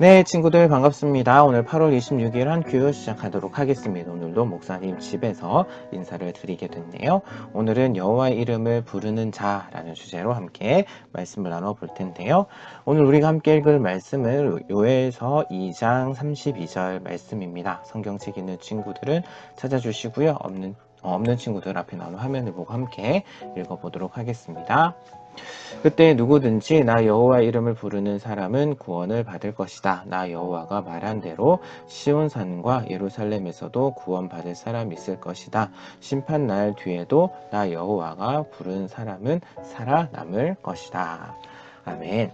네, 친구들 반갑습니다. 오늘 8월 26일 한 교육 시작하도록 하겠습니다. 오늘도 목사님 집에서 인사를 드리게 됐네요. 오늘은 여호와의 이름을 부르는 자라는 주제로 함께 말씀을 나눠 볼 텐데요. 오늘 우리가 함께 읽을 말씀은 요에서 2장 32절 말씀입니다. 성경책 있는 친구들은 찾아주시고요. 없는 어, 없는 친구들 앞에 나눈 화면을 보고 함께 읽어보도록 하겠습니다. 그때 누구든지 나 여호와 이름을 부르는 사람은 구원을 받을 것이다. 나 여호와가 말한 대로 시온 산과 예루살렘에서도 구원 받을 사람이 있을 것이다. 심판 날 뒤에도 나 여호와가 부른 사람은 살아남을 것이다. 아멘.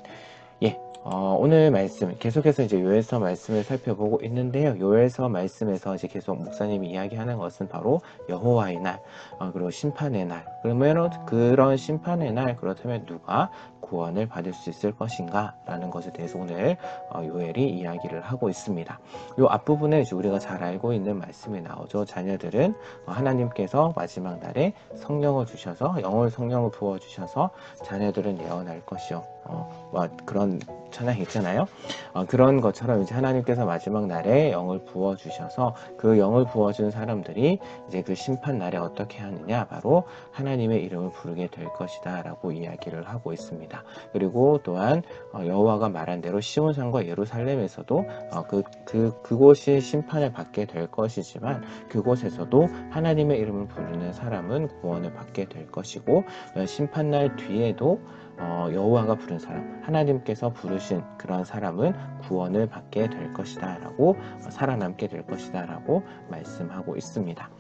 예. 어, 오늘 말씀 계속해서 이제 요에서 말씀을 살펴보고 있는데요. 요에서 말씀에서 이제 계속 목사님이 이야기하는 것은 바로 여호와의 날 어, 그리고 심판의 날. 그러면 그런 심판의 날 그렇다면 누가 구원을 받을 수 있을 것인가라는 것에 대해서 오늘 어, 요엘이 이야기를 하고 있습니다. 요 앞부분에 이제 우리가 잘 알고 있는 말씀이 나오죠. 자녀들은 어, 하나님께서 마지막 날에 성령을 주셔서 영을 성령을 부어 주셔서 자녀들은 예언할 것이요. 어, 뭐 그런 찬양이 있잖아요. 어, 그런 것처럼 이제 하나님께서 마지막 날에 영을 부어 주셔서 그 영을 부어 준 사람들이 이제 그 심판 날에 어떻게 하느냐 바로 하나님의 이름을 부르게 될 것이다라고 이야기를 하고 있습니다. 그리고 또한 어, 여호와가 말한 대로 시온산과 예루살렘에서도 어, 그, 그 그곳이 심판을 받게 될 것이지만 그곳에서도 하나님의 이름을 부르는 사람은 구원을 받게 될 것이고 어, 심판 날 뒤에도 어, 여호와가 부른 사람, 하나님께서 부르신 그런 사람은 구원을 받게 될 것이다 라고 어, 살아남게 될 것이다 라고 말씀하고 있습니다.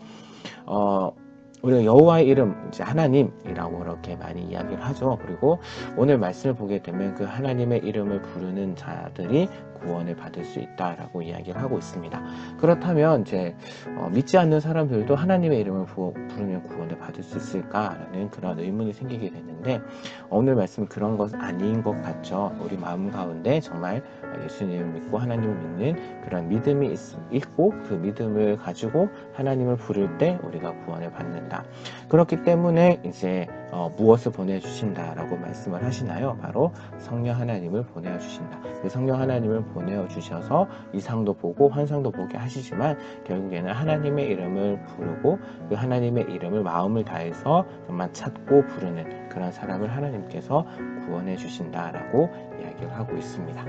어, 우리가 여호와의 이름 이제 하나님이라고 그렇게 많이 이야기를 하죠. 그리고 오늘 말씀을 보게 되면 그 하나님의 이름을 부르는 자들이 구원을 받을 수 있다라고 이야기를 하고 있습니다. 그렇다면 이제 어, 믿지 않는 사람들도 하나님의 이름을 부, 부르면 구원을 받을 수 있을까라는 그런 의문이 생기게 되는데 오늘 말씀 그런 것 아닌 것 같죠. 우리 마음 가운데 정말 예수님을 믿고 하나님을 믿는 그런 믿음이 있, 있고 그 믿음을 가지고 하나님을 부를 때 우리가 구원을 받는 다. 그렇기 때문에 이제 어, 무엇을 보내주신다라고 말씀을 하시나요? 바로 성령 하나님을 보내주신다. 그 성령 하나님을 보내주셔서 이상도 보고 환상도 보게 하시지만 결국에는 하나님의 이름을 부르고 그 하나님의 이름을 마음을 다해서 정말 찾고 부르는 그런 사람을 하나님께서 구원해 주신다라고 이야기를 하고 있습니다.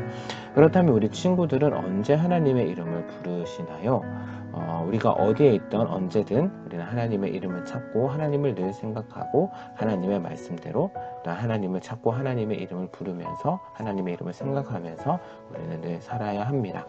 그렇다면 우리 친구들은 언제 하나님의 이름을 부르시나요? 어, 우리가 어디에 있던 언제든 우리는 하나님의 이름을 찾고 하나님을 늘 생각하고 하나님의 말씀대로 또 하나님을 찾고 하나님의 이름을 부르면서 하나님의 이름을 생각하면서 우리는 늘 살아야 합니다.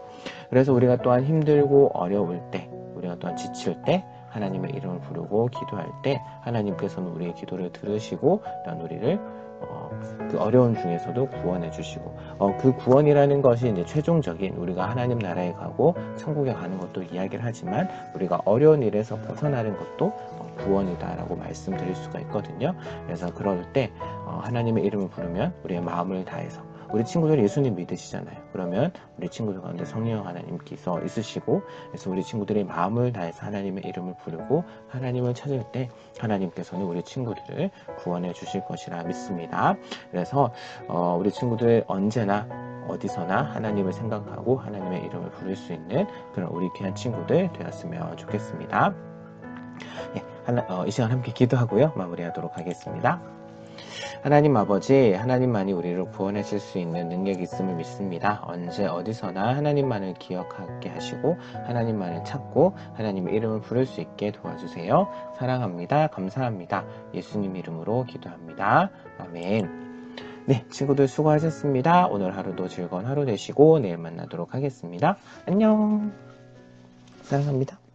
그래서 우리가 또한 힘들고 어려울 때 우리가 또한 지칠 때 하나님의 이름을 부르고 기도할 때 하나님께서는 우리의 기도를 들으시고 또한 우리를 어, 그 어려운 중에서도 구원해 주시고 어, 그 구원이라는 것이 이제 최종적인 우리가 하나님 나라에 가고 천국에 가는 것도 이야기를 하지만 우리가 어려운 일에서 벗어나는 것도 어, 구원이다라고 말씀드릴 수가 있거든요. 그래서 그럴 때 어, 하나님의 이름을 부르면 우리의 마음을 다해서 우리 친구들 예수님 믿으시잖아요. 그러면 우리 친구들 가운데 성령 하나님께서 있으시고 그래서 우리 친구들의 마음을 다해서 하나님의 이름을 부르고 하나님을 찾을 때 하나님께서는 우리 친구들을 구원해 주실 것이라 믿습니다. 그래서 어, 우리 친구들 언제나 어디서나 하나님을 생각하고 하나님의 이름을 부를 수 있는 그런 우리 귀한 친구들 되었으면 좋겠습니다. 예, 하나, 어, 이 시간 함께 기도하고요. 마무리하도록 하겠습니다. 하나님 아버지, 하나님만이 우리를 구원해 줄수 있는 능력이 있음을 믿습니다. 언제 어디서나 하나님만을 기억하게 하시고 하나님만을 찾고 하나님의 이름을 부를 수 있게 도와주세요. 사랑합니다. 감사합니다. 예수님 이름으로 기도합니다. 아멘. 네, 친구들 수고하셨습니다. 오늘 하루도 즐거운 하루 되시고 내일 만나도록 하겠습니다. 안녕. 사랑합니다.